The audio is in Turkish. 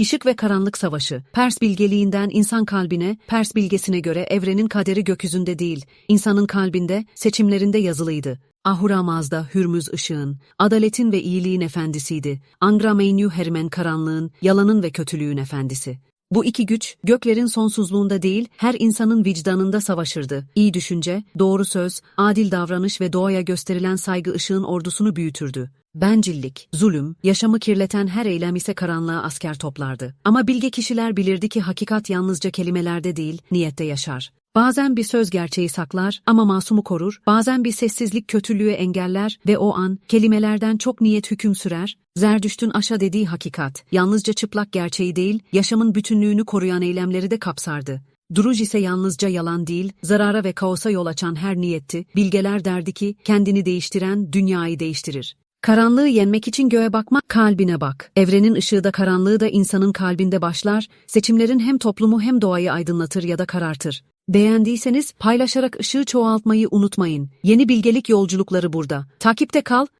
Işık ve karanlık savaşı. Pers bilgeliğinden insan kalbine, Pers bilgesine göre evrenin kaderi gökyüzünde değil, insanın kalbinde, seçimlerinde yazılıydı. Ahura Mazda Hürmüz ışığın, adaletin ve iyiliğin efendisiydi. Angra Mainyu Hermen karanlığın, yalanın ve kötülüğün efendisi. Bu iki güç, göklerin sonsuzluğunda değil, her insanın vicdanında savaşırdı. İyi düşünce, doğru söz, adil davranış ve doğaya gösterilen saygı ışığın ordusunu büyütürdü. Bencillik, zulüm, yaşamı kirleten her eylem ise karanlığa asker toplardı. Ama bilge kişiler bilirdi ki hakikat yalnızca kelimelerde değil, niyette yaşar. Bazen bir söz gerçeği saklar ama masumu korur, bazen bir sessizlik kötülüğü engeller ve o an kelimelerden çok niyet hüküm sürer. Zerdüşt'ün aşa dediği hakikat, yalnızca çıplak gerçeği değil, yaşamın bütünlüğünü koruyan eylemleri de kapsardı. Duruj ise yalnızca yalan değil, zarara ve kaosa yol açan her niyetti, bilgeler derdi ki, kendini değiştiren dünyayı değiştirir. Karanlığı yenmek için göğe bakma, kalbine bak. Evrenin ışığı da karanlığı da insanın kalbinde başlar, seçimlerin hem toplumu hem doğayı aydınlatır ya da karartır. Beğendiyseniz paylaşarak ışığı çoğaltmayı unutmayın. Yeni bilgelik yolculukları burada. Takipte kal,